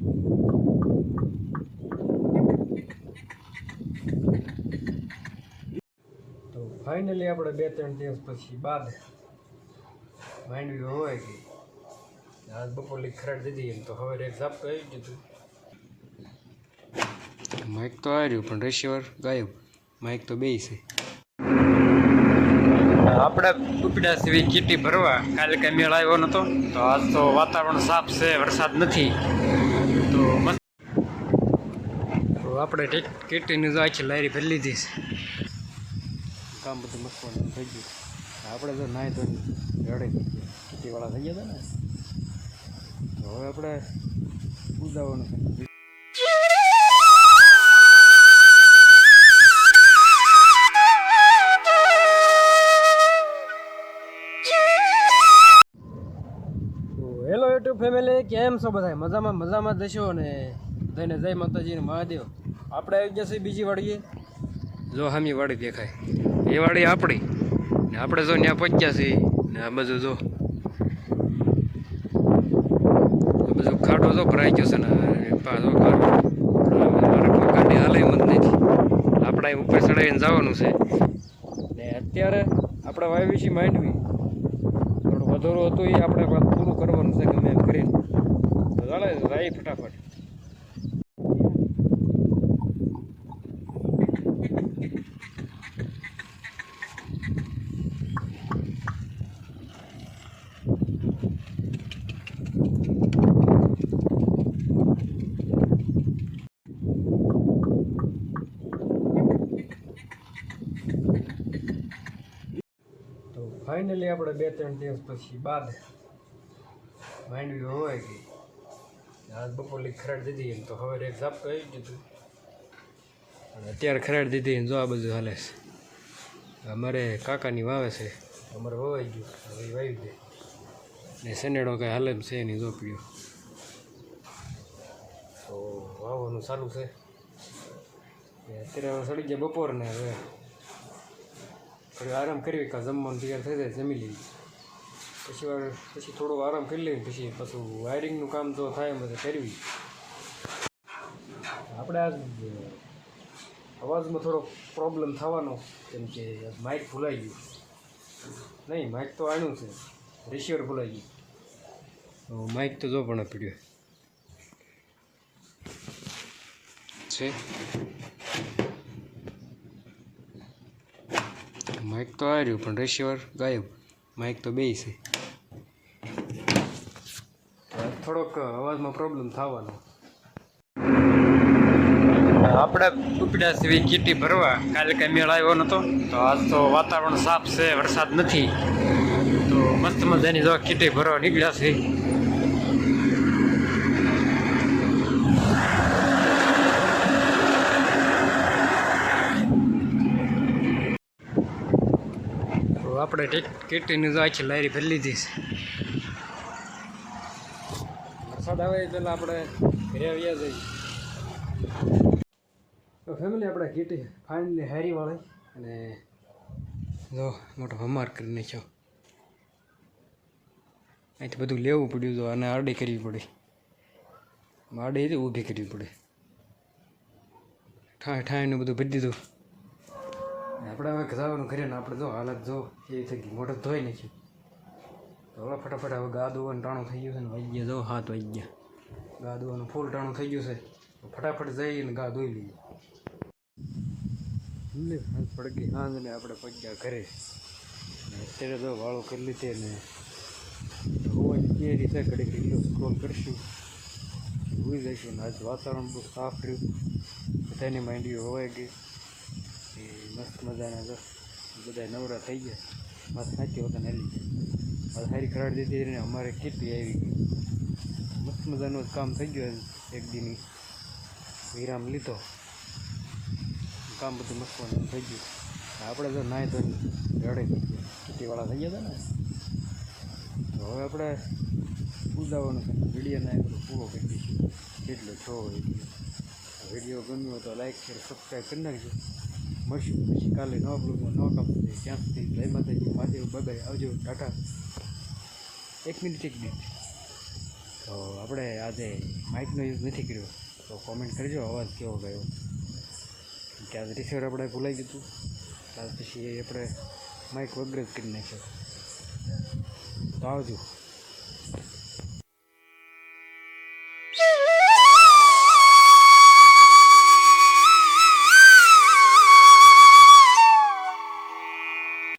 તો ફાઇનલી આપણે બે ત્રણ દિવસ પછી બાદ માંડવી હોય કે આજ બપોરલી ખરાડ દીધી એમ તો હવે એક ઝાપટું આવી ગયું હતું માઇક તો આવી રહ્યું પણ રિસીવર ગાયબ. માઇક તો બે છે. આપણે ઉપડા સીવી કીટી ભરવા કાલે કઈ મેળ આવ્યો નહોતો તો આજ તો વાતાવરણ સાફ છે વરસાદ નથી. તો મસ્ત આપણે કેટલીની જો આખી લારી ભરી લીધી છે. કામ બધું મસ્તવાનું થઈ ગયું. આપણે તો નાહી તો રડે. ખેતીવાળા થઈ ગયા હતા ને? તો હવે આપણે ઉદાવવાનું કેમ છો બધા મજામાં મજામાં જશો ને? બધાને જય માતાજી ને મહાદેવ. આપણે આવી ગયા છીએ બીજી વાડીએ. જો હામી વાડી દેખાય. એ વાડી આપણી. ને આપણે જો ત્યાં પહોંચ્યા છીએ. ને આ બધું જો. બધું ખાડો જો ભરાઈ ગયો છે ને પાછો ખાડો. મારા હાલે એમ નથી. આપણે ઉપર ચડાવીને જવાનું છે. ને અત્યારે આપણે વાવી છીએ માંડવી. થોડું વધારો હતું એ આપણે પૂરું કરવાનું છે ગમે એમ કરીને. ચાલે રાઈ ફટાફટ. તો ફાઇનલી આપણે બે ત્રણ દિવસ પછી બાદ માંડવી હોય ગઈ આજ બપોરની ખરાડ દીધી એમ તો હવે એક ઝાપટું આવી ગયું હતું અને અત્યારે ખરાડ દીધી ને જો આ બધું હાલે છે. અમારે કાકાની વાવે છે. અમારે વવાઈ ગયું. હવે વાવી દે. ને શનેડો કાંઈ હાલે એમ છે નહીં ઝોપડીઓ. તો વાવવાનું ચાલુ છે. અત્યારે હવે સડી ગયા બપોરને હવે. થોડી આરામ કરવી કાં જમવાનું તૈયાર થઈ જાય જમી લઈએ. પછી વાર પછી થોડો આરામ કરી લઈએ પછી પાછું વાયરિંગનું કામ તો થાય એમ કરવી. આપણે આજ અવાજમાં થોડો પ્રોબ્લેમ થવાનો, કેમ કે માઇક ભૂલાઈ ગયું. નહીં માઇક તો આણ્યું છે. રિસીવર ભૂલાઈ ગયું. માઇક તો જો પણ પીડ્યો છે? માઇક તો આવી રહ્યું, પણ રિસીવર ગાયબ. માઇક તો બે છે. થોડોક અવાજમાં પ્રોબ્લેમ થવાનો. આપણે ઉપડા સીવી કીટી ભરવા. કાલે કંઈ મેળ આવ્યો નહોતો. તો આજ તો વાતાવરણ સાફ છે, વરસાદ નથી. તો મસ્ત મજાની જો કીટી ભરવા નીકળ્યા છે આપણે કીટીની જો આખી લારી ભરી લીધી છે. વરસાદ આવે એ પહેલાં આપણે ઘરે આવ્યા જઈએ. ફેમિલી આપણે કીટી ફાઇનલી હેરી વાળી અને જો મોટો હમાર કરી નાખ્યો. અહીંથી બધું લેવું પડ્યું તો અને આરડી કરવી પડી. આરડી હતી, ઊભી કરવી પડે. ઠાય ઠાયનું બધું ભરી દીધું. આપણે હવે જવાનું ને આપણે જો હાલત જો એ થઈ ગઈ. મોઢું ધોઈ નાખ્યું. હવે ફટાફટ હવે ગા ટાણું થઈ ગયું છે ને વાગી જવું હાથ વાગી ગયા ગા દોવાનું ફૂલ ટાણું થઈ ગયું છે. ફટાફટ જઈને ગા ધોઈ લઈએ. હાથ પડગી હાંજ ને આપણે પગ્યા ઘરે. અત્યારે તો વાળો કરી લીધે ને હોવાની તૈયારી છે ઘડી રીલો સ્ક્રોલ કરશું. ભૂલી જઈશું ને આજ વાતાવરણ બહુ સાફ રહ્યું. બધાની માંડવી હોવાઈ ગઈ. એ મસ્ત મજાના બધા નવરા થઈ ગયા. મસ્ત સાચી વખત હેલી સારી ખરાડ દીધી ને અમારે કેટલી આવી ગઈ. મસ્ત મજાનું કામ થઈ ગયું એક દીની. વિરામ લીધો. કામ બધું મસ્તવાનું થઈ ગયું. આપણે તો નાહી ધોઈને રડે થઈ ગયા ખેતીવાળા થઈ ગયા હતા ને. તો હવે આપણે ઉદાવવાનું છે વીડિયો નાય પૂરો કરી દઈશું. કેટલો છો વીડિયો ગમ્યો તો લાઈક શેર સબસ્ક્રાઈબ કરી નાખજો. મળશું પછી કાલે નવા બ્લોગમાં નવા કામ ત્યાં સુધી જય માતાજી. મહાદેવ બગાઈ આવજો. ટાટા. એક મિનિટ એક મિનિટ. તો આપણે આજે માઇકનો યુઝ નથી કર્યો. તો કોમેન્ટ કરજો, અવાજ કેવો ગયો. કે આજે રિસીવર આપણે ભૂલાઈ ગયું ત્યાર પછી આપણે માઇક વગર જ કરી નાખ્યો. તો આવજો.